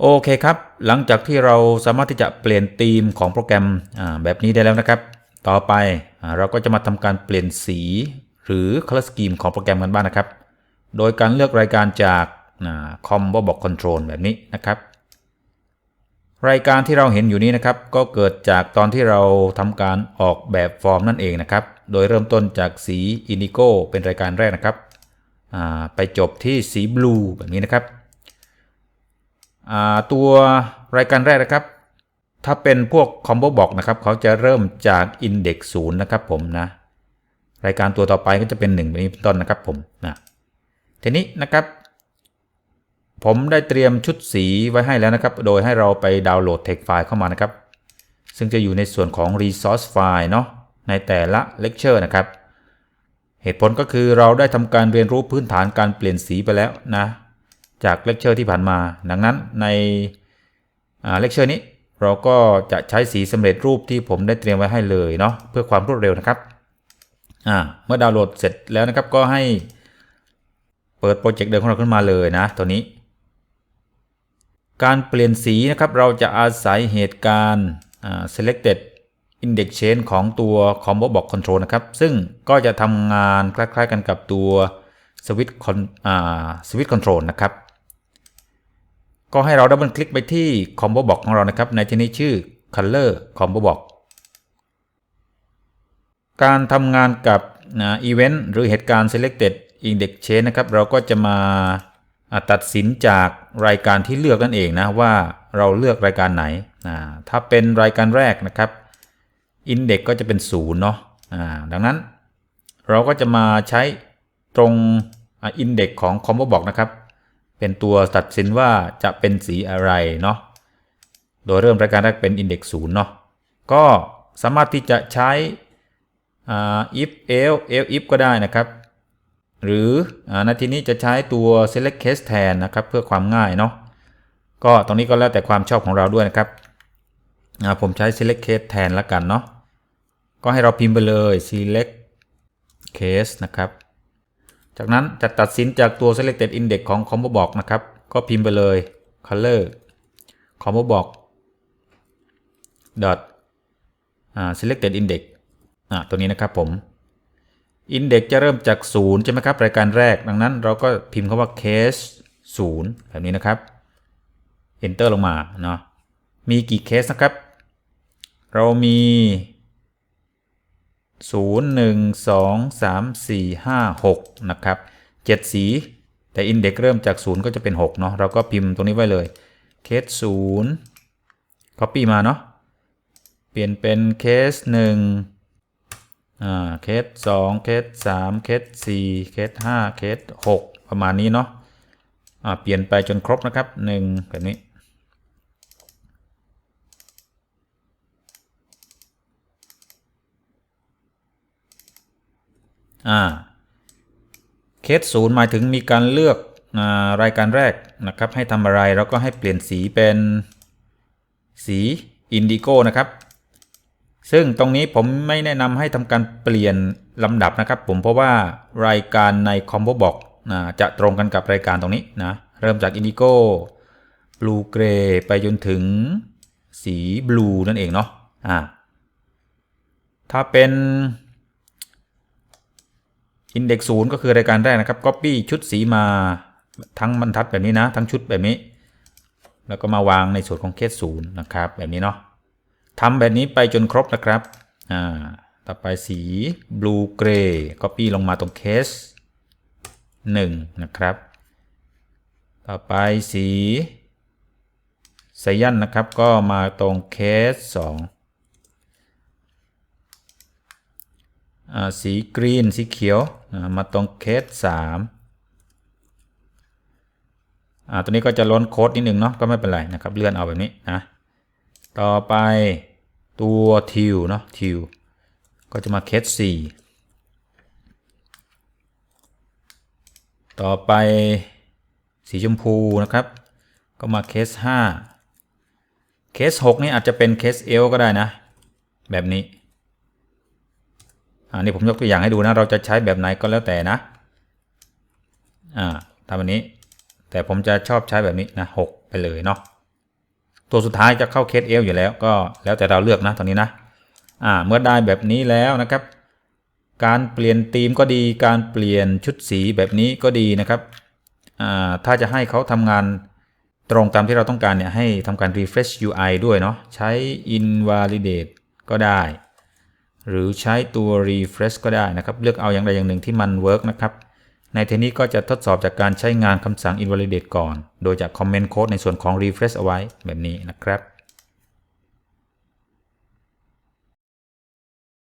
โอเคครับ หลังจากที่เราสามารถที่จะเปลี่ยนธีมของโปรแกรมแบบนี้ได้แล้วนะครับ ต่อไปเราก็จะมาทำการเปลี่ยนสี หรือ color scheme ของโปรแกรมกันบ้างนะครับ โดยการเลือกรายการจาก combo box control แบบนี้นะครับ รายการที่เราเห็นอยู่นี้นะครับ ก็เกิดจากตอนที่เราทำการออกแบบฟอร์มนั่นเองนะครับ โดยเริ่มต้นจากสี indigo เป็นรายการแรกนะครับ ไปจบที่สี blue แบบนี้นะครับ ตัวรายการแรกนะครับ ถ้าเป็นพวก combo box นะครับ เขาจะเริ่มจาก index 0 นะครับผมนะ รายการตัวต่อไปก็จะเป็น1แบบนี้เป็นต้นนะครับผมนะทีนี้นะครับ ผมได้เตรียมชุดสีไว้ให้แล้วนะครับ โดยให้เราไปดาวน์โหลด text file เข้ามานะครับ ซึ่งจะอยู่ในส่วนของ resource file เนาะในแต่ละ lecture นะครับ เหตุผลก็คือเราได้ทำการเรียนรู้พื้นฐานการเปลี่ยนสีไปแล้วนะ จากเลคเชอร์ที่ผ่านมา ดังนั้นในเลคเชอร์นี้เราก็จะใช้สีสำเร็จรูปที่ผมได้เตรียมไว้ให้เลยเนาะเพื่อความรวดเร็วนะครับเมื่อดาวน์โหลดเสร็จแล้วนะครับก็ให้เปิดโปรเจกต์เดิมของเราขึ้นมาเลยนะตัวนี้ การเปลี่ยนสีนะครับเราจะอาศัยเหตุการณ์ selected index change ของตัว combo box control นะครับ ซึ่งก็จะทำงานคล้ายๆกันกับตัว switch con switch control นะครับ ก็ให้เราดับเบิลคลิกไปที่ combo box ของเรานะครับ ในที่นี้ชื่อ color combo box การทำงานกับ event หรือเหตุการณ์ selected index change นะครับ เราก็จะมาตัดสินจากรายการที่เลือกนั่นเองนะ ว่าเราเลือกรายการไหน ถ้าเป็นรายการแรกนะครับ index ก็จะเป็น0เนาะดังนั้น เราก็จะมาใช้ตรงอินเด็กของ combo box นะครับ เป็นตัวตัดสินว่าจะเป็นสีอะไรเนาะโดยเริ่มรายการแรกเป็น index 0เนาะก็สามารถที่จะใช้ if else else if ก็ได้นะครับ หรือในทีนี้จะใช้ตัว select case แทนนะครับเพื่อความง่ายเนาะก็ตรงนี้ก็แล้วแต่ความชอบของเราด้วยนะครับผมใช้ select case แทนละกันเนาะก็ให้เราพิมพ์ไปเลย select case นะครับ จากนั้นจะตัดสินจากตัว selected index ของ combo box นะครับ ก็พิมพ์ไปเลย color combo box dot selected index ตัวนี้นะครับผม index จะเริ่มจาก 0 ใช่ไหมครับ รายการแรก ดังนั้นเราก็พิมพ์คำว่า case 0 แบบนี้นะครับ enter ลงมาเนาะมีกี่เคสนะครับ เรามี 0 1 2 3 4 5 6 นะครับ 7 สี แต่อินเด็กเริ่มจาก 0 ก็จะเป็น 6 เนาะเราก็พิมพ์ตรงนี้ไว้เลยเคส0 copy มาเนาะเปลี่ยนเป็นเคส1อ่าเคส2เคส3เคส4เคส5เคส6ประมาณนี้เนาะอ่าเปลี่ยนไปจนครบนะครับ 1 แบบนี้ อ่าเคสศูนย์หมายถึงมีการเลือกรายการแรกนะครับ ให้ทำอะไรเราก็ให้เปลี่ยนสีเป็นสีอินดิโก้นะครับ ซึ่งตรงนี้ผมไม่แนะนำให้ทำการเปลี่ยนลำดับนะครับ ผมเพราะว่ารายการใน combo box นะจะตรงกันกับรายการตรงนี้นะ เริ่มจากอินดิโก้บลูเกรย์ไปจนถึงสีบลูนั่นเองเนาะอ่าถ้าเป็น อินเด็กซ์ศูนย์ก็คือรายการแรกนะครับ Copy ชุดสีมาทั้งบรรทัดแบบนี้นะ ทั้งชุดแบบนี้ แล้วก็มาวางในส่วนของเคสศูนย์นะครับ แบบนี้เนาะทำแบบนี้ไปจนครบนะครับอ่าต่อไปสี blue gray copy ลงมาตรงเคส1นะครับ ต่อไปสีไซยันนะครับ ก็มาตรงเคส2 สีกรีนสีเขียวมาตรงเคสสามตัวนี้ก็จะล้นโค้ดนิดนึงเนาะก็ไม่เป็นไรนะครับเลื่อนเอาแบบนี้นะต่อไปตัวทิวเนาะทิวก็จะมาเคสสี่ต่อไปสีชมพูนะครับ ก็มาเคสห้าเคสหกนี่อาจจะเป็นเคสเอลก็ได้นะ แบบนี้ อันนี้ผมยกตัวอย่างให้ดูนะ เราจะใช้แบบไหนก็แล้วแต่นะ อ่าทำแบบนี้ แต่ผมจะชอบใช้แบบนี้นะหกไปเลยเนาะ ตัวสุดท้ายจะเข้าเคสเอลอยู่แล้ว ก็แล้วแต่เราเลือกนะตอนนี้นะ อ่า เมื่อได้แบบนี้แล้วนะครับ การเปลี่ยนธีมก็ดี การเปลี่ยนชุดสีแบบนี้ก็ดีนะครับ อ่า ถ้าจะให้เขาทำงานตรงตามที่เราต้องการเนี่ยให้ทำการ refresh UI ด้วยเนาะ ใช้ invalidate ก็ได้ หรือใช้ตัว refresh ก็ได้นะครับ เลือกเอาอย่างใดอย่างหนึ่งที่มัน work นะครับ ในเทนี้ก็จะทดสอบจากการใช้งานคำสั่ง invalidate ก่อน โดยจะ comment code ในส่วนของ refresh เอาไว้แบบนี้นะครับ